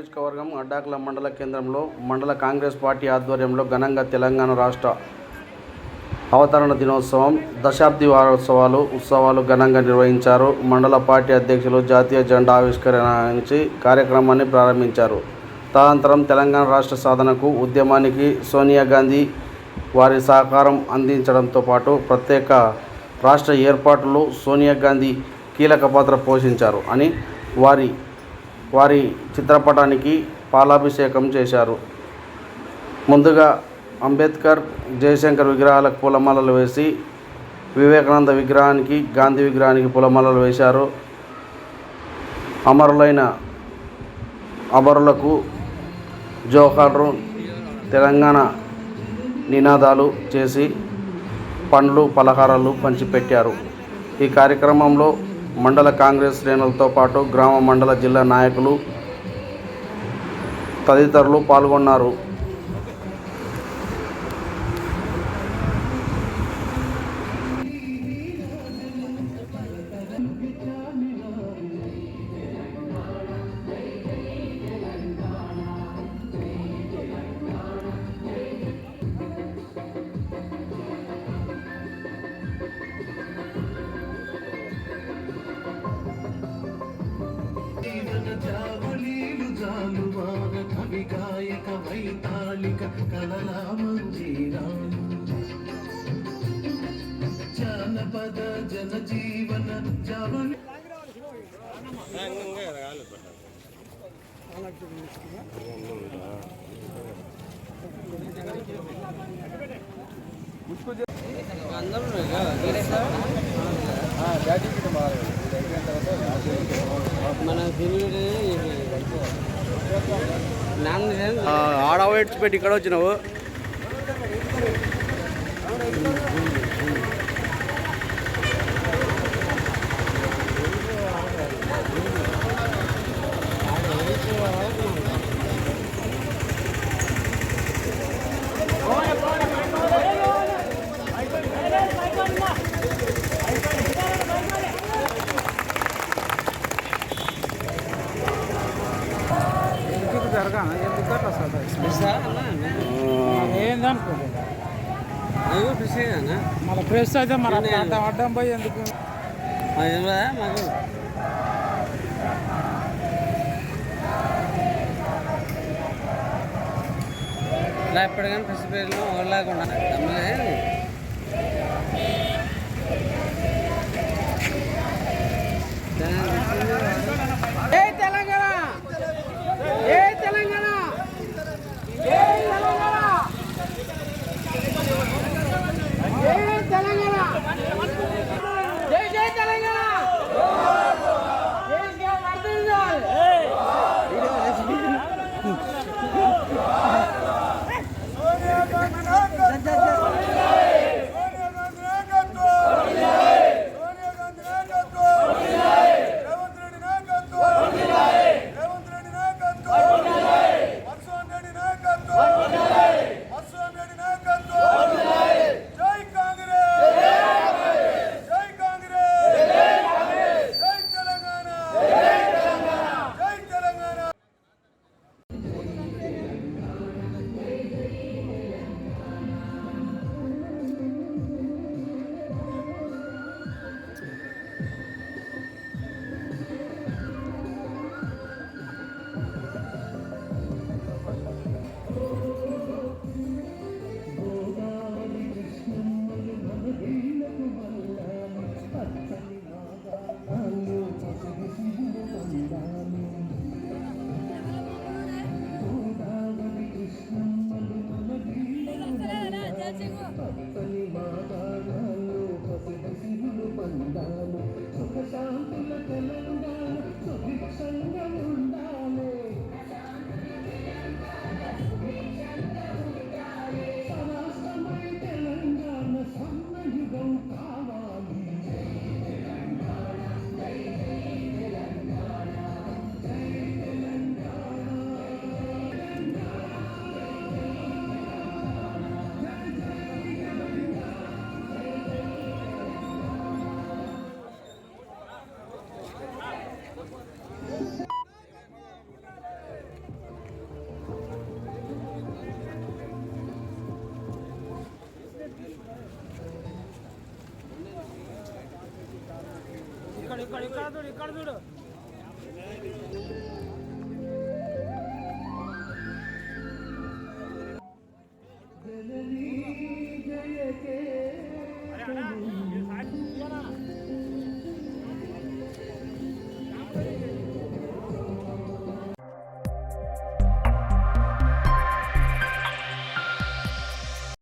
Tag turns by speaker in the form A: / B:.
A: నియోజకవర్గం అడ్డాకుల మండల కేంద్రంలో మండల కాంగ్రెస్ పార్టీ ఆధ్వర్యంలో ఘనంగా తెలంగాణ రాష్ట్ర అవతరణ దినోత్సవం దశాబ్ది వారోత్సవాలు ఉత్సవాలు ఘనంగా నిర్వహించారు. మండల పార్టీ అధ్యక్షులు జాతీయ జెండా ఆవిష్కరించి కార్యక్రమాన్ని ప్రారంభించారు. తదనంతరం తెలంగాణ రాష్ట్ర సాధనకు ఉద్యమానికి సోనియా గాంధీ వారి సహకారం అందించడంతో పాటు ప్రత్యేక రాష్ట్ర ఏర్పాటులో సోనియా గాంధీ కీలక పాత్ర పోషించారు అని వారి వారి చిత్రపటానికి పాలాభిషేకం చేశారు. ముందుగా అంబేద్కర్ జయశంకర్ విగ్రహాలకు పూలమాలలు వేసి వివేకానంద విగ్రహానికి గాంధీ విగ్రహానికి పూలమాలలు వేశారు. అమరులైన అమరులకు జోహార్ తెలంగాణ నినాదాలు చేసి పండ్లు పలహారాలు పంచిపెట్టారు. ఈ కార్యక్రమంలో మండల కాంగ్రెస్ శ్రేణులతో పాటు గ్రామ మండల జిల్లా నాయకులు తదితరులు పాల్గొన్నారు.
B: జావళీలు జాలువాన కవి గాయక వైతాళిక కళల మంజీరాలు జానపద జనజీవన
C: మన నాన్న
A: ఆడ పెట్టి ఇక్కడ వచ్చినావు.
D: మళ్ళీ ప్రెస్ అయితే అట్లా అడ్డం అడ్డం పోయి ఎందుకు?
C: మాకు? ఇలా ఎప్పటికైనా పిసి పేర్లు ఒకలాగా తమ్ములే
B: 这
D: 个。ఇక్కడ చూడు ఇక్కడ చూడు.